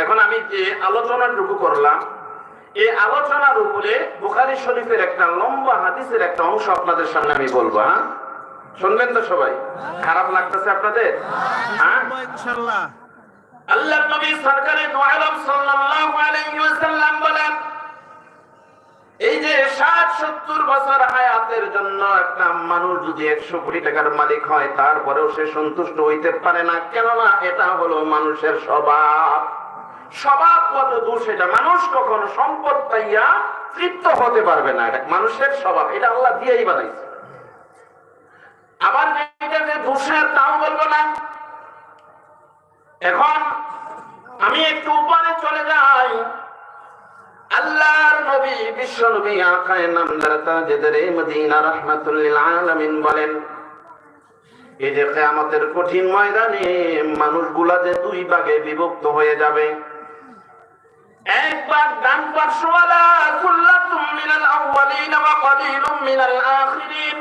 এখন আমি যে আলোচনাটুকু করলাম এই আলোচনার উপরে বুখারি শরীফের একটা লম্বা হাদিসের একটা অংশ আপনাদের সামনে আমি বলব হ্যাঁ? শুনবেন তো সবাই? খারাপ লাগতেছে আপনাদের? হ্যাঁ? আল্লাহ নবী সরকারে সাল্লাল্লাহু আলাইহি ওয়াসাল্লাম বলেন এই যে 60 70 বছর হায়াতের জন্য একটা মানুষ যদি 100 কোটি টাকার মালিক হয়, তারপরেও সে সন্তুষ্ট হইতে পারে না। কেননা এটা হলো মানুষের স্বভাব। স্বভাবগত দোষ এটা মানুষ কখনো সম্পদ পাইয়া তৃপ্ত হতে পারবে না। এটা মানুষের স্বভাব। এটা আল্লাহ দিয়েই বানাইছে। আবার যে দোষের তাও বলব না। এখন আমি একটু উপরে চলে যাই। আল্লাহর নবী, বিশ্ব নবী আকায় নামদার তাজেদের মদিনা রাহমাতুল লিল আলামিন বলেন, এই যে কিয়ামতের কঠিন ময়দানে মানুষগুলা যে দুই ভাগে বিভক্ত হয়ে যাবে। এক ভাগ ডান পার্শ্বওয়ালা, কুল্লাতুম মিনাল আউয়ালিন ওয়া কলিলুম মিনাল আখিরিন।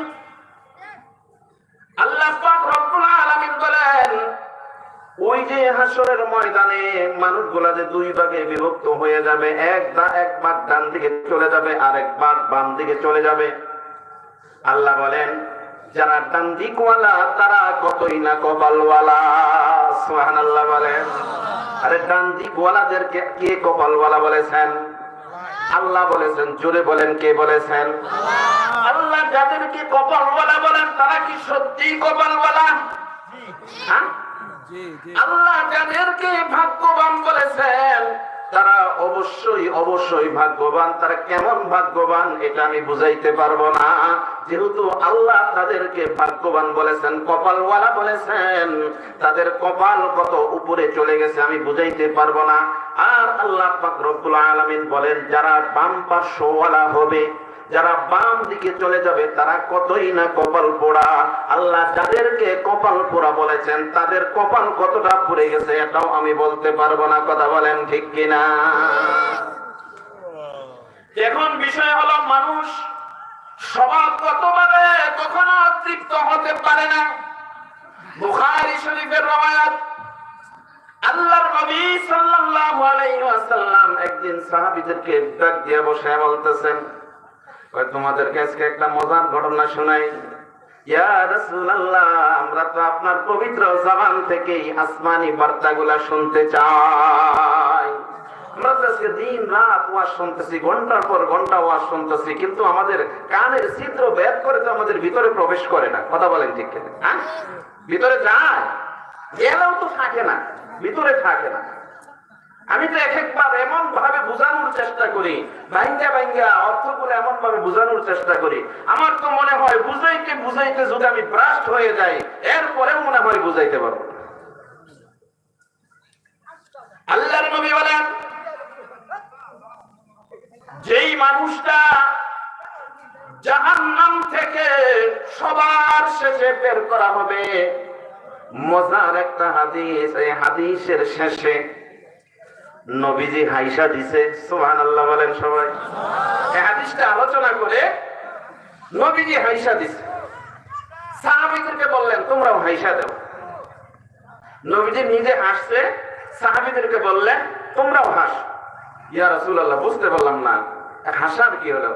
আল্লাহ পাক রব্বুল আলামিন বলেন ওই যে হাসরের ময়দানে মানুষগুলা যে দুই ভাগে বিভক্ত হয়ে যাবে, এক দা এক ভাগ ডান দিকে চলে যাবে আর এক ভাগ বাম দিকে চলে যাবে। আল্লাহ বলেন, যারা ডান দিকওয়ালা তারা কতই না কপালওয়ালা? বলেন। আরে ডান দিকওয়ালাদেরকে কে কপালওয়ালা বলেছেন? আল্লাহ বলেছেন, জোরে বলেন কে বলেছেন? আল্লাহ যাদেরকে কপালওয়ালা বলেন, তারা কি সত্যি কপালওয়ালা? হ্যাঁ? আল্লাহ যাদেরকে ভাগ্যবান বলেছেন, তারা অবশ্যই অবশ্যই ভাগ্যবান। তারা কেমন ভাগ্যবান, এটা আমি বুঝাইতে পারব না। যেহেতু আল্লাহ তাদেরকে ভাগ্যবান বলেছেন, কপালওয়ালা বলেছেন, তাদের কপাল কত উপরে চলে গেছে আমি বুঝাইতে পারব না। আর আল্লাহ পাক রব্বুল আলামিন বলেন, যারা বাম পার্শ্বওয়ালা হবে যারা বাম দিকে চলে যাবে, তারা কতই না কপাল পোড়া। আল্লাহ যাদেরকে কপাল পোড়া বলেছেন, তাদের কপাল কতটা পুড়ে গেছে, এটাও আমি বলতে পারব না, কথা বলেন ঠিক কিনা? এখন বিষয় হলো, মানুষ সবার স্বভাবগতভাবে কখনো তৃপ্ত হতে পারে না। বুখারী শরীফের রওয়ায়াত, আল্লাহর নবী সাল্লাল্লাহু আলাইহি ওয়াসাল্লাম একদিন সাহাবীদেরকে ডাক দিয়ে বসে বলতেছেন তোমাদেরকে আজকে একটা মজার ঘটনা শোনাই। আমরা তো আপনার পবিত্র জবান থেকেই আসমানি বার্তাগুলা শুনতে চাই। আমরা তো আজকে শুনতেছি, ঘণ্টার পর ঘণ্টা শুনতেছি, কিন্তু আমাদের কানের করে তো আমাদের ভিতরে প্রবেশ করে না। কথা বলেন ঠিক হ্যাঁ? ভিতরে যায়। গেলেও তো থাকে না, ভিতরে থাকে না। আমি তো এক একবার এমন ভাবে বোঝানোর চেষ্টা করি, ভাঙ্গা ভাঙ্গা অর্থগুলো এমন ভাবে বোঝানোর চেষ্টা করি। আমার তো মনে হয় বুঝাইতে বুঝাইতে যদি আমি ব্রাস্ট হয়ে যাই, এরপরেও মনে হয় বুঝাইতে পারব আল্লাহর নবী বলেন, যেই মানুষটা জাহান্নাম থেকে সবার শেষে বের করা হবে, মজার একটা হাদিস হাদিসের শেষে নবীজি হাইসা দিছে সোহান আল্লাহ বলেন সবাই। হাদিসটা আলোচনা করে নবীজি হাইসা দিছে। সাহাবিদেরকে বললেন, তোমরাও হাইসা দেও। নবীজি নিজে হাসছে, সাহাবিদেরকে বললেন, তোমরাও হাস। ইয়া রাসূলুল্লাহ, বুঝতে পারলাম না। হাসার কি হলো?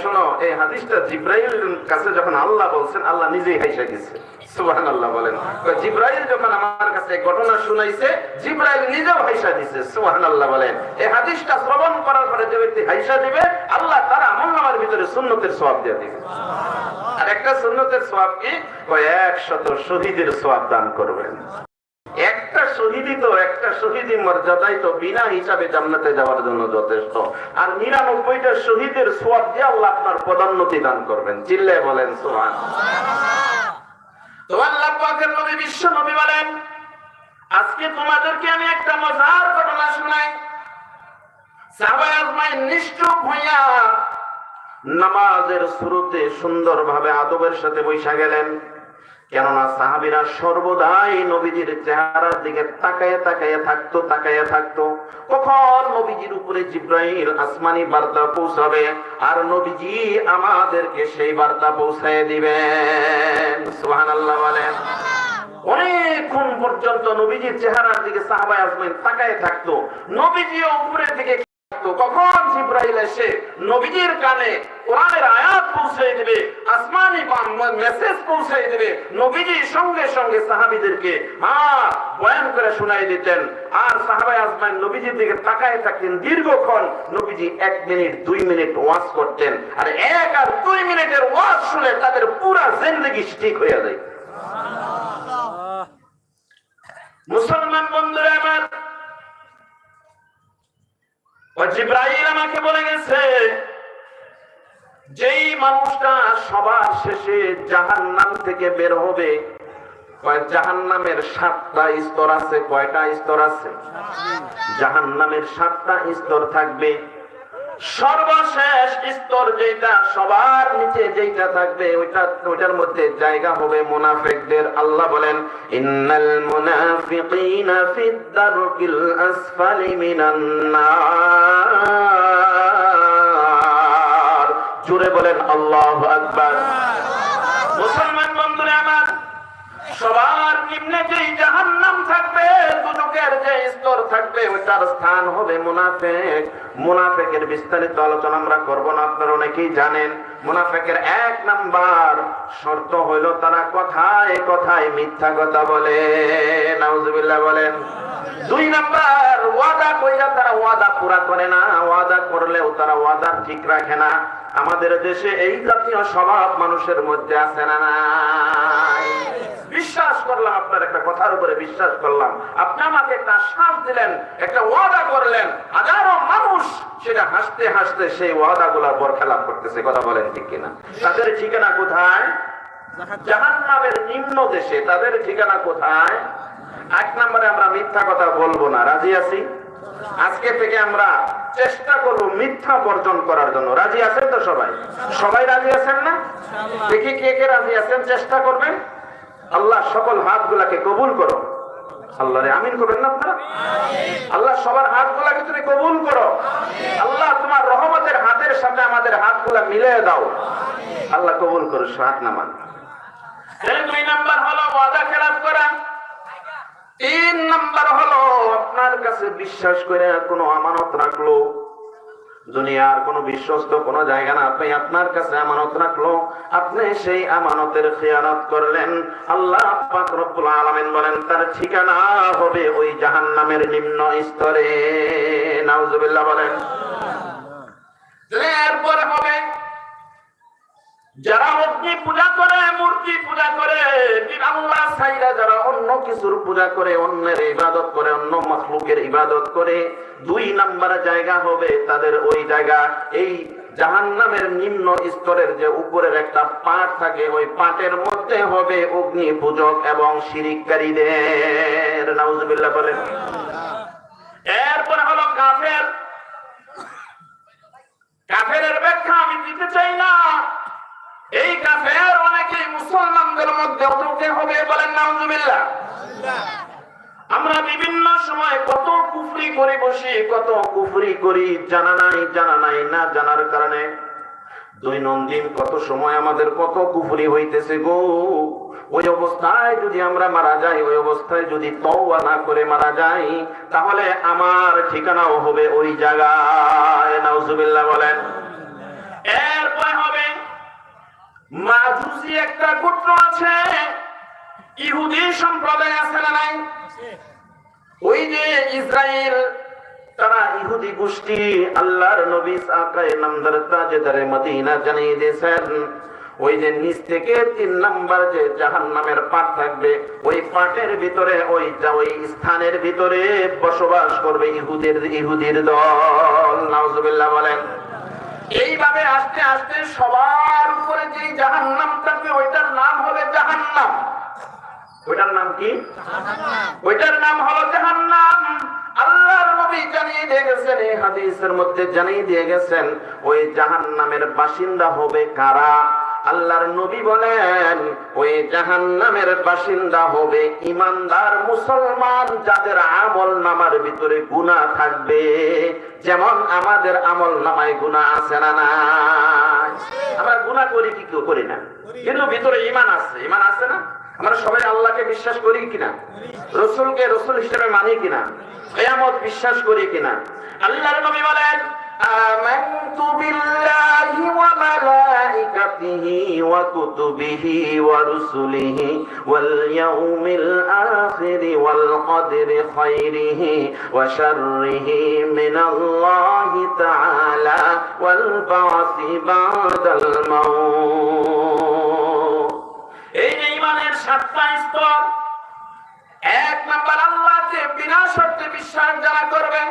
শোনো, এই হাদিসটা জিব্রাইল কাছে যখন আল্লাহ বলছেন, আল্লাহ নিজেই হাইসা গেছে। সুবহানাল্লাহ বলেন। জিব্রাইল যখন আমার কাছে ঘটনা শুনাইছে, জিব্রাইল নিজেও হাইসা দিছে। সুবহানাল্লাহ বলেন। এই হাদিসটা শ্রবণ করার পরে যে ব্যক্তি হাইসা দিবে, আল্লাহ তার আমলনামার ভিতরে সুন্নতের সওয়াব দিয়ে দিবে। আর একটা সুন্নতের সওয়াব কি? কয় 100 শহীদের সওয়াব দান করবেন। শহীদই তো একটা মর্যাদাই তো বিনা হিসাবে জান্নাতে যাওয়ার জন্য যথেষ্ট। আর নিরানব্বইটা শহীদের সোয়াব দিয়ে আল্লাহ আপনার পদোন্নতি দান করবেন। বলেন সোহান তোমাদেরকে আমি একটা মজার শোনাই। নামাজের শুরুতে সুন্দরভাবে আদবের সাথে বৈশা গেলেন। কেননা সাহাবিরা সর্বদাই নবীজির চেহারার দিকে তাকায়ে তাকায়ে থাকতো তাকায়ে থাকতো। কখন নবীজির উপরে জিব্রাইল আসমানি বার্তা পৌঁছাবে? আর নবীজি আমাদেরকে সেই বার্তা পৌঁছায় দিবেন সুবহানাল্লাহ বলেন। অনেকক্ষণ পর্যন্ত নবীজির চেহারার দিকে সাহাবায় আজমাইন তাকায় থাকতো। নবীজিও উপরের দিকে কখন জিব্রাইল এসে নবীজির কানে কোরআনের আয়াত পৌঁছে দিবে আসমানি মেসেজ পৌঁছে দিবে নবীজি সঙ্গে সঙ্গে সাহাবিদেরকে হ্যাঁ বয়ান করে শোনাই দিতেন। আর সাহাবায় আজমাইন নবীজির দিকে তাকায় থাকতেন দীর্ঘক্ষণ নবীজি এক মিনিট দুই মিনিট ওয়াজ করতেন। আর এক আর দুই মিনিটের ওয়াজ শুনে তাদের পুরা জিন্দগি ঠিক হয়ে যায়। মুসলমান বন্ধুরা আমার জিব্রাইল আমাকে বলে গেছে যেই মানুষটা সবার শেষে জাহান নাম থেকে বের হবে জাহান নামের সাতটা স্তর আছে কয়টা স্তর আছে? জাহান নামের সাতটা স্তর থাকবে সর্বশেষ স্তর যেটা সবার নিচে যেটা থাকবে ওইটা ওইটার মধ্যে জায়গা হবে মুনাফিকদের। আল্লাহ বলেন ইন্নাল মুনাফিকিনা ফিদ দারকিল আসফালি মিনান নার। জোরে বলেন আল্লাহু আকবার। মুসলমান সবার নিম্নে যেই জাহান্নাম থাকবে দুজকের যে স্তর থাকবে ওইটার স্থান হবে মুনাফেক। মুনাফেকের বিস্তারিত আলোচনা আমরা করব না, আপনারা অনেকেই জানেন, মুনাফেকের এক নাম্বার শর্ত হইল তারা কথায় কথায় মিথ্যা কথা বলে। নাউজুবিল্লাহ বলেন। দুই নাম্বার, ওয়াদা কইরা তারা ওয়াদা পুরা করে না, ওয়াদা করলেও তারা ওয়াদা ঠিক রাখে না। আমাদের দেশে এই জাতীয় স্বভাব মানুষের মধ্যে আছে না নাই? বিশ্বাস করলাম আপনার একটা কথার উপরে বিশ্বাস করলাম। আপনি আমাকে একটা শ্বাস দিলেন একটা ওয়াদা করলেন। হাজারো মানুষ সেটা হাসতে হাসতে সেই ওয়াদা গুলা বরখেলাপ করতেছে কথা বলেন ঠিক কিনা? তাদের ঠিকানা কোথায়? জাহান্নামের নিম্ন দেশে তাদের ঠিকানা কোথায়? এক নম্বরে আমরা মিথ্যা কথা বলব না রাজি আছি? আজকে থেকে আমরা চেষ্টা করব মিথ্যা বর্জন করার জন্য। রাজি আছেন তো সবাই? সবাই রাজি আছেন না? দেখি কে কে রাজি আছেন চেষ্টা করবেন? আল্লাহ সকল হাত গুলাকে কবুল করো। আল্লাহ রে, আমিন করবেন না আপনারা? আল্লাহ সবার হাত গুলাকে তুমি কবুল করো। আল্লাহ তোমার রহমতের হাতের সাথে আমাদের হাতগুলা মিলে দাও। আল্লাহ কবুল করো হাত নামান দুই নাম্বার হলো ওয়াদা খেলাপ করা। তিন নাম্বার হলো আপনার কাছে বিশ্বাস করে কোনো আমানত রাখল। দুনিয়ার কোন বিশ্বস্ত কোন জায়গা না। আপনি আপনার কাছে আমানত রাখল। আপনি সেই আমানতের খেয়ানত করলেন। আল্লাহ পাক রব্বুল আলামিন বলেন, তার ঠিকানা হবে ওই জাহান্নামের নিম্ন স্তরে। নাউজুবিল্লাহ বলেন। এরপরে হবে, যারা অগ্নি পূজা করে, মূর্তি পূজা করে আল্লাহ সাইরা যারা অন্য কিছুর পূজা করে, অন্যের ইবাদত করে, অন্য মখলুকের ইবাদত করে, দুই নাম্বার জায়গা হবে তাদের ওই জায়গা। এই জাহান্নামের নিম্ন স্তরের যে উপরের একটা পাট থাকে, ওই পাটের মধ্যে হবে অগ্নি পূজক এবং শিরিককারীদের। নাউজুবিল্লাহ বলেন। এরপরে হলো কাফের কাফেরের ব্যাখ্যা আমি দিতে চাই না এই কাফের অনেকেই অটোকে হবে বলেন নাউজুবিল্লাহ আমরা বিভিন্ন সময় কত কুফরি করে বসি, কত কুফরি করি, জানা নাই জানা নাই, না জানার কারণে। দৈনন্দিন কত সময় আমাদের কত কুফরি হইতেছে গো। ওই অবস্থায় যদি আমরা মারা যাই, ওই অবস্থায় যদি তওবা না করে মারা যাই, তাহলে আমার ঠিকানাও হবে ওই জায়গায়। নাউজুবিল্লাহ বলেন। এরপরে হবে মাজুসি একটা গোত্র আছে। ইহুদি সম্প্রদায় আছে না নাই? ওই যে ইসরায়েল, তারা ইহুদি গোষ্ঠী আল্লাহর নবী সাকায় নামদার মদিনা জানিয়ে দিয়েছেন। ওই যে নিচ থেকে তিন নাম্বার যে জাহান নামের পাট থাকবে, ওই পাটের ভিতরে, ওই ওই স্থানের ভিতরে বসবাস করবে ইহুদের, ইহুদির দল। নাউজুবিল্লাহ বলেন। এইভাবে আস্তে আস্তে সবার উপরে যে জাহান নাম থাকবে ওইটার নাম হবে জাহান নাম ওইটার নাম কি? ওইটার নাম হলো জাহান নাম নবী জানিয়ে দিয়ে গেছেন এই হাদিসের মধ্যে জানিয়ে দিয়ে গেছেন ওই জাহান্নামের বাসিন্দা হবে কারা? আল্লাহর নবী বলেন, ওই জাহান্নামের বাসিন্দা হবে ইমানদার মুসলমান যাদের আমল নামার ভিতরে গুনাহ থাকবে। যেমন আমাদের আমল নামায় গুনাহ আছে না নাই? আমরা গুনাহ করি কি কেউ করি না। কিন্তু ভিতরে ইমান আছে। ইমান আছে না? আমরা সবাই আল্লাহকে বিশ্বাস করি কিনা? রসুলকে রসুল হিসেবে মানি কিনা? কেয়ামত বিশ্বাস করি কিনা? আল্লাহর নবী বলেন آمنت بالله وملائكته وكتبه ورسله واليوم الآخر والقدر خيره وشره من الله تعالى والبعث بعد الموت এই যে ইমানের সাতটা স্তর এক নাম্বার আল্লাহকে বিনা শর্তে বিশ্বাস যারা করবে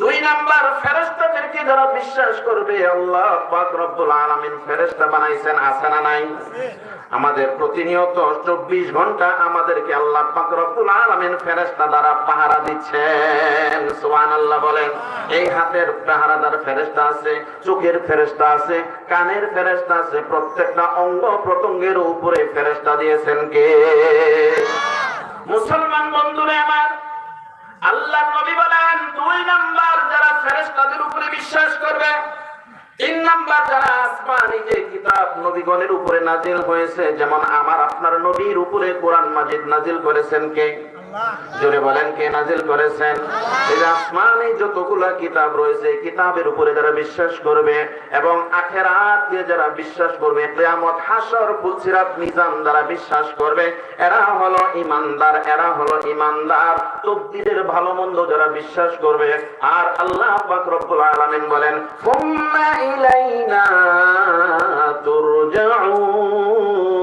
দুই নাম্বার ফেরেশতাদেরকে যারা বিশ্বাস করবে, আল্লাহ পাক রব্বুল আলামিন ফেরেশতা বানাইছেন, আছে না নাই? আমাদের প্রতিনিয়ত চব্বিশ ঘণ্টা আমাদেরকে আল্লাহ পাক রব্বুল আলামিন দ্বারা পাহারা দিচ্ছেন। সুবহানাল্লাহ বলেন, এই হাতের পাহারাদার ফেরেশতা আছে, চোখের ফেরেশতা আছে, কানের ফেরেশতা আছে, প্রত্যেকটা অঙ্গ প্রত্যঙ্গের উপরে ফেরেশতা দিয়েছেন কে? আল্লাহ নবী বলেন, দুই নাম্বার যারা ফেরেশতাদের উপরে বিশ্বাস করবে, তিন নাম্বার যারা আসমানি যে কিতাব নবীগণের উপরে নাজিল হয়েছে, যেমন আমার আপনার নবীর উপরে কোরআন মাজিদ নাজিল করেছেন কে? জোরে বলেন কে নাজিল করেছেন? এই আসমানে যতগুলো কিতাব রয়েছে কিতাবের উপরে যারা বিশ্বাস করবে এবং আখেরাত দিয়ে যারা বিশ্বাস করবে, কিয়ামত হাসর ফুলসিরাত মিজান যারা বিশ্বাস করবে, এরা হলো ইমানদার এরা হলো ইমানদার তকদিরের ভালো মন্দ যারা বিশ্বাস করবে, আর আল্লাহ পাক রব্বুল আলামিন বলেন ফুম্মা ইলাইনা তুরজাউন।